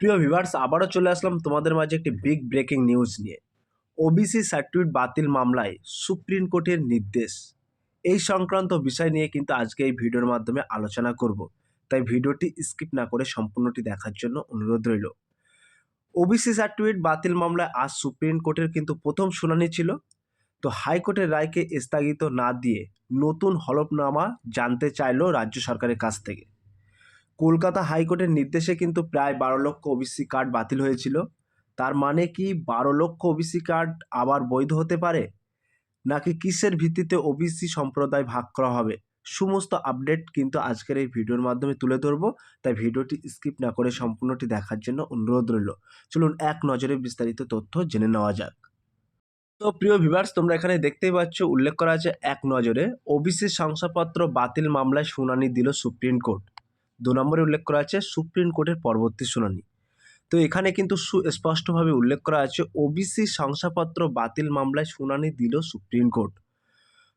প্রিয় ভিভার্স আবারও চলে আসলাম তোমাদের মাঝে একটি বিগ ব্রেকিং নিউজ নিয়ে। ওবিসি সার্টিফিকেট বাতিল মামলায় সুপ্রিম কোর্টের নির্দেশ। এই সংক্রান্ত বিষয় নিয়ে কিন্তু আজকে এই ভিডিওর মাধ্যমে আলোচনা করব। তাই ভিডিওটি স্কিপ না করে সম্পূর্ণটি দেখার জন্য অনুরোধ রইল। ওবিসি সার্টিফিকেট বাতিল মামলায় আজ সুপ্রিম কোর্টের কিন্তু প্রথম শুনানি ছিল। তো হাইকোর্টের রায়কে স্থগিত না দিয়ে নতুন হলফনামা জানতে চাইল রাজ্য সরকারের কাছ থেকে। কলকাতা হাইকোর্টের নির্দেশে কিন্তু প্রায় বারো লক্ষ ওবিসি কার্ড বাতিল হয়েছিল। তার মানে কি বারো লক্ষ ওবিসি কার্ড আবার বৈধ হতে পারে? নাকি কিসের ভিত্তিতে ওবিসি সম্প্রদায় ভাগ করা হবে? সমস্ত আপডেট কিন্তু আজকের এই ভিডিওর মাধ্যমে তুলে ধরবো। তাই ভিডিওটি স্কিপ না করে সম্পূর্ণটি দেখার জন্য অনুরোধ রইল। চলুন এক নজরে বিস্তারিত তথ্য জেনে নেওয়া যাক। তো প্রিয় ভিভার্স তোমরা এখানে দেখতেই পাচ্ছ, উল্লেখ করা আছে এক নজরে ওবিসি শংসাপত্র বাতিল মামলায় শুনানি দিল সুপ্রিম কোর্ট। দু নম্বরে উল্লেখ করা আছে সুপ্রিম কোর্টের পরবর্তী শুনানি। তো এখানে কিন্তু সুস্পষ্টভাবে উল্লেখ করা আছে ওবিসি শংসাপত্র বাতিল মামলায় শুনানি দিল সুপ্রিম কোর্ট।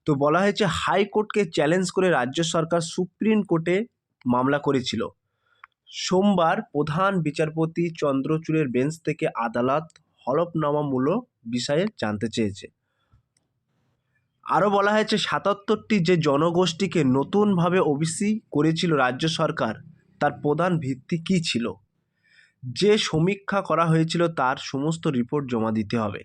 তো বলা হয়েছে, হাইকোর্টকে চ্যালেঞ্জ করে রাজ্য সরকার সুপ্রিম কোর্টে মামলা করেছিল। সোমবার প্রধান বিচারপতি চন্দ্রচূড়ের বেঞ্চ থেকে আদালত হলফনামামূলক বিষয়ে জানতে চেয়েছে। আরও বলা হয়েছে, সাতাত্তরটি যে জনগোষ্ঠীকে নতুনভাবে ওবিসি করেছিল রাজ্য সরকার, তার প্রধান ভিত্তি কী ছিল? যে সমীক্ষা করা হয়েছিল, তার সমস্ত রিপোর্ট জমা দিতে হবে।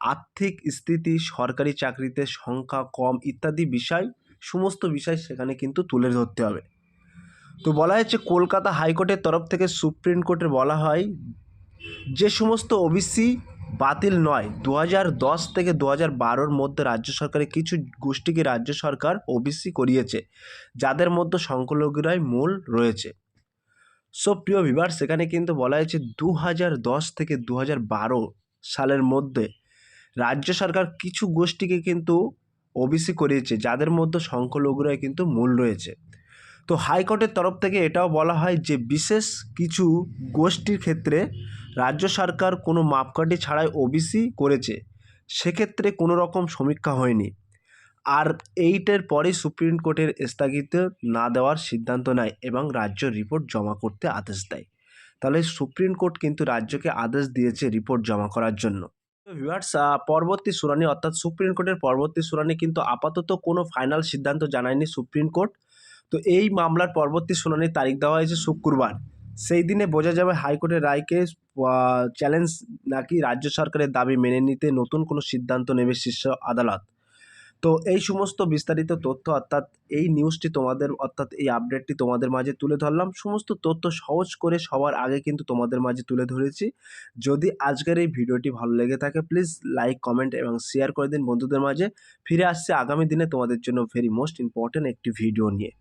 আর্থিক স্থিতি, সরকারি চাকরিতে সংখ্যা কম ইত্যাদি বিষয়, সমস্ত বিষয় সেখানে কিন্তু তুলে ধরতে হবে। তো বলা হয়েছে, কলকাতা হাইকোর্টের তরফ থেকে সুপ্রিম কোর্টে বলা হয়, যে সমস্ত ওবিসি বাতিল নয়। দু দশ থেকে দু হাজার বারোর মধ্যে রাজ্য সরকারের কিছু গোষ্ঠীকে রাজ্য সরকার ওবিসি করিয়েছে, যাদের মধ্যে সংখ্যালঘুরাই মূল রয়েছে। সো, প্রিয় সেখানে কিন্তু বলা হয়েছে দু দশ থেকে দু বারো সালের মধ্যে রাজ্য সরকার কিছু গোষ্ঠীকে কিন্তু ওবিসি করিয়েছে, যাদের মধ্যে সংখ্যালঘুরাই কিন্তু মূল রয়েছে। তো হাইকোর্টের তরফ থেকে এটাও বলা হয় যে, বিশেষ কিছু গোষ্ঠীর ক্ষেত্রে রাজ্য সরকার কোনো মাপকাঠি ছাড়াই ওবিসি করেছে, সেক্ষেত্রে কোনো রকম সমীক্ষা হয়নি। আর এইটের পরে সুপ্রিম কোর্টের স্থগিত না দেওয়ার সিদ্ধান্ত নেয় এবং রাজ্য রিপোর্ট জমা করতে আদেশ দেয়। তাহলে সুপ্রিম কোর্ট কিন্তু রাজ্যকে আদেশ দিয়েছে রিপোর্ট জমা করার জন্য। ভিউয়ার্স পরবর্তী শুনানি, অর্থাৎ সুপ্রিম কোর্টের পরবর্তী শুনানি কিন্তু আপাতত কোনো ফাইনাল সিদ্ধান্ত জানায়নি সুপ্রিম কোর্ট। তো এই মামলার পরবর্তী শুনানির তারিখ দেওয়া হয়েছে শুক্রবার। সেই দিনে বোঝা যাবে হাইকোর্টের রায়কে চ্যালেঞ্জ নাকি রাজ্য সরকারের দাবি মেনে নিতে নতুন কোনো সিদ্ধান্ত নেবে শীর্ষ আদালত। তো এই সমস্ত বিস্তারিত তথ্য অর্থাৎ এই নিউজটি তোমাদের, অর্থাৎ এই আপডেটটি তোমাদের মাঝে তুলে ধরলাম। সমস্ত তথ্য সহজ করে সবার আগে কিন্তু তোমাদের মাঝে তুলে ধরেছি। যদি আজকের এই ভিডিওটি ভালো লেগে থাকে প্লিজ লাইক কমেন্ট এবং শেয়ার করে দিন বন্ধুদের মাঝে। ফিরে আসছে আগামী দিনে তোমাদের জন্য ভেরি মোস্ট ইম্পর্ট্যান্ট একটি ভিডিও নিয়ে।